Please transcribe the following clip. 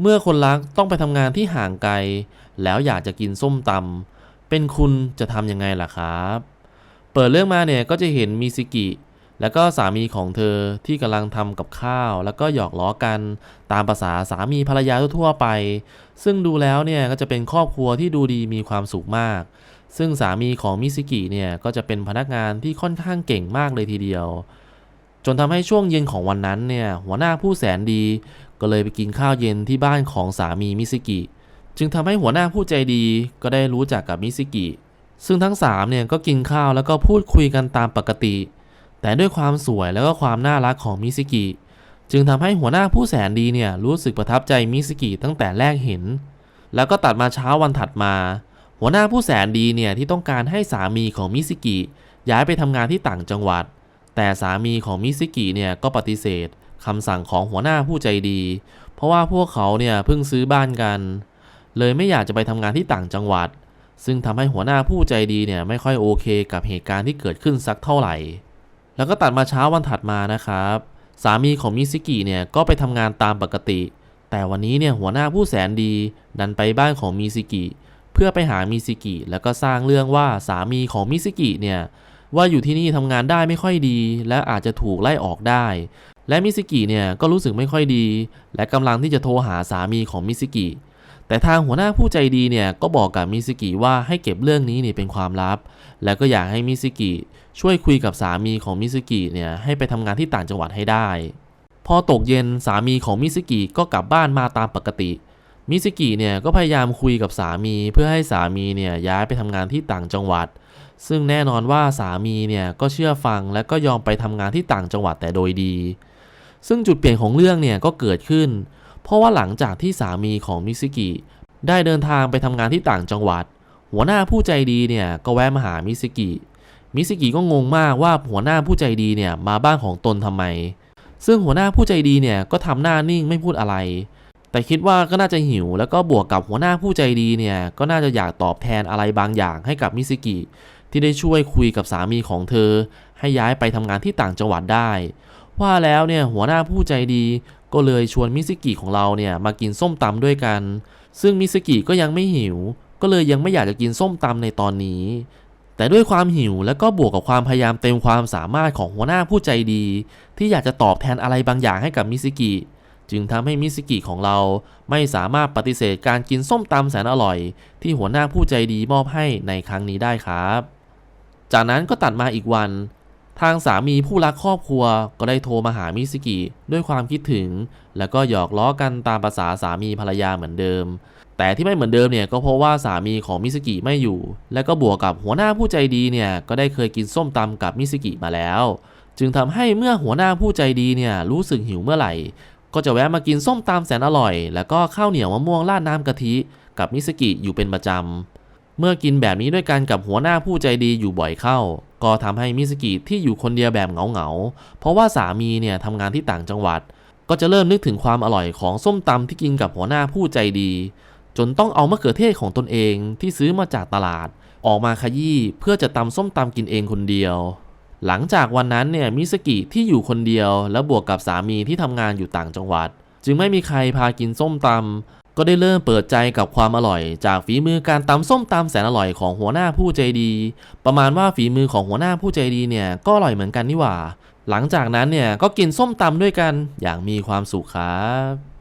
เมื่อคนรักต้องไปทำงานที่ห่างไกล แล้วอยากจะกินส้มตำเป็นคุณจะทำยังไงล่ะครับ เปิดเรื่องมาเนี่ยก็จะเห็นมิซิกิ แล้วก็สามีของเธอที่กำลังทำกับข้าว แล้วก็หยอกล้อกันตามภาษาสามีภรรยาทั่วไป ซึ่งดูแล้วเนี่ยก็จะเป็นครอบครัวที่ดูดีมีความสุขมาก ซึ่งสามีของมิซิกิเนี่ยก็จะเป็นพนักงานที่ค่อนข้างเก่งมากเลยทีเดียวจนทำให้ช่วงเย็นของวันนั้นเนี่ยหัวหน้าผู้แสนดี ก็เลยไปกินข้าวเย็นที่บ้านของสามีมิซิกิ จึงทำให้หัวหน้าผู้ใจดีก็ได้รู้จักกับมิซิกิ ซึ่งทั้งสามเนี่ยก็กินข้าวแล้วก็พูดคุยกันตามปกติ แต่ด้วยความสวยแล้วก็ความน่ารักของมิซิกิ จึงทำให้หัวหน้าผู้แสนดีเนี่ยรู้สึกประทับใจมิซิกิตั้งแต่แรกเห็น แล้วก็ตัดมาเช้าวันถัดมา หัวหน้าผู้แสนดีเนี่ยที่ต้องการให้สามีของมิซิกิย้ายไปทำงานที่ต่างจังหวัด แต่สามีของมิซิกิเนี่ยก็ปฏิเสธ คำสั่งของหัวหน้าผู้ใจดี เพราะว่าพวกเขาเนี่ยเพิ่งซื้อบ้านกัน เลยไม่อยากจะไปทำงานที่ต่างจังหวัด ซึ่งทำให้หัวหน้าผู้ใจดีเนี่ยไม่ค่อยโอเคกับเหตุการณ์ที่เกิดขึ้นสักเท่าไหร่ แล้วก็ตัดมาเช้าวันถัดมานะครับ สามีของมิซิกิเนี่ยก็ไปทำงานตามปกติ แต่วันนี้เนี่ยหัวหน้าผู้แสนดีดันไปบ้านของมิซิกิเพื่อไปหามิซิกิแล้วก็สร้างเรื่องว่าสามีของมิซิกิเนี่ยว่าอยู่ที่นี่ทำงานได้ไม่ค่อยดี และอาจจะถูกไล่ออกได้ และมิซิกิเนี่ยก็รู้สึกไม่ค่อยดี และกำลังที่จะโทรหาสามีของมิซิกิแต่ทางหัวหน้าผู้ใจดีเนี่ยก็บอกกับมิซิกิว่าให้เก็บเรื่องนี้นี่เป็นความลับ แล้วก็อยากให้มิซิกิช่วยคุยกับสามีของมิซิกิเนี่ยให้ไปทำงานที่ต่างจังหวัดให้ได้ พอตกเย็นสามีของมิซิกิก็กลับบ้านมาตามปกติ มิซิกิเนี่ยก็พยายามคุยกับสามีเพื่อให้สามีเนี่ยย้ายไปทำงานที่ต่างจังหวัด ซึ่งแน่นอนว่าสามีเนี่ยก็เชื่อฟังและก็ยอมไปทำงานที่ต่างจังหวัดแต่โดยดี ซึ่งจุดเปลี่ยนของเรื่องเนี่ยก็เกิดขึ้น เพราะว่าหลังจากที่สามีของมิซิกิได้เดินทางไปทำงานที่ต่างจังหวัด หัวหน้าผู้ใจดีเนี่ยก็แวะมาหามิซิกิ มิซิกิก็งงมากว่าหัวหน้าผู้ใจดีเนี่ยมาบ้านของตนทำไม ซึ่งหัวหน้าผู้ใจดีเนี่ยก็ทำหน้านิ่งไม่พูดอะไร แต่คิดว่าก็น่าจะหิว แล้วก็บวกกับหัวหน้าผู้ใจดีเนี่ยก็น่าจะอยากตอบแทนอะไรบางอย่างให้กับมิซิกิที่ได้ช่วยคุยกับสามีของเธอ ให้ย้ายไปทำงานที่ต่างจังหวัดได้ ว่าแล้วเนี่ยหัวหน้าผู้ใจดีก็เลยชวนมิซิกิของเราเนี่ยมากินส้มตำด้วยกัน ซึ่งมิซิกิก็ยังไม่หิว ก็เลยยังไม่อยากจะกินส้มตำในตอนนี้ แต่ด้วยความหิวและก็บวกกับความพยายามเต็มความสามารถของหัวหน้าผู้ใจดี ที่อยากจะตอบแทนอะไรบางอย่างให้กับมิซิกิ จึงทำให้มิซิกิของเราไม่สามารถปฏิเสธการกินส้มตำแสนอร่อย ที่หัวหน้าผู้ใจดีมอบให้ในครั้งนี้ได้ครับ จากนั้นก็ตัดมาอีกวัน ทางสามีผู้รักครอบครัวก็ได้โทรมาหามิสกิด้วยความคิดถึง แล้วก็หยอกล้อกันตามภาษาสามีภรรยาเหมือนเดิม แต่ที่ไม่เหมือนเดิมเนี่ยก็เพราะว่าสามีของมิสกิไม่อยู่ และก็บวกกับหัวหน้าผู้ใจดีเนี่ยก็ได้เคยกินส้มตำกับมิสกิมาแล้ว จึงทำให้เมื่อหัวหน้าผู้ใจดีเนี่ยรู้สึกหิวเมื่อไหร่ ก็จะแวะมากินส้มตำแสนอร่อย แล้วก็ข้าวเหนียวมะม่วงราดน้ำกะทิ กับมิสกิอยู่เป็นประจำเมื่อกินแบบนี้ด้วยกันกับหัวหน้าผู้ใจดีอยู่บ่อยเข้า ก็ทำให้มิสกิที่อยู่คนเดียวแบบเหงาๆ เพราะว่าสามีเนี่ยทำงานที่ต่างจังหวัด ก็จะเริ่มนึกถึงความอร่อยของส้มตำที่กินกับหัวหน้าผู้ใจดี จนต้องเอามะเขือเทศของตนเองที่ซื้อมาจากตลาด ออกมาขยี้เพื่อจะตำส้มตำกินเองคนเดียว หลังจากวันนั้นเนี่ยมิสกิที่อยู่คนเดียว แล้วบวกกับสามีที่ทำงานอยู่ต่างจังหวัด จึงไม่มีใครพากินส้มตำ ก็ได้เริ่มเปิดใจกับความอร่อย จากฝีมือการตำส้มตำแสนอร่อยของหัวหน้าผู้ใจดี ประมาณว่าฝีมือของหัวหน้าผู้ใจดีเนี่ยก็อร่อยเหมือนกันนี่หว่า หลังจากนั้นเนี่ยก็กินส้มตำด้วยกันอย่างมีความสุขครับ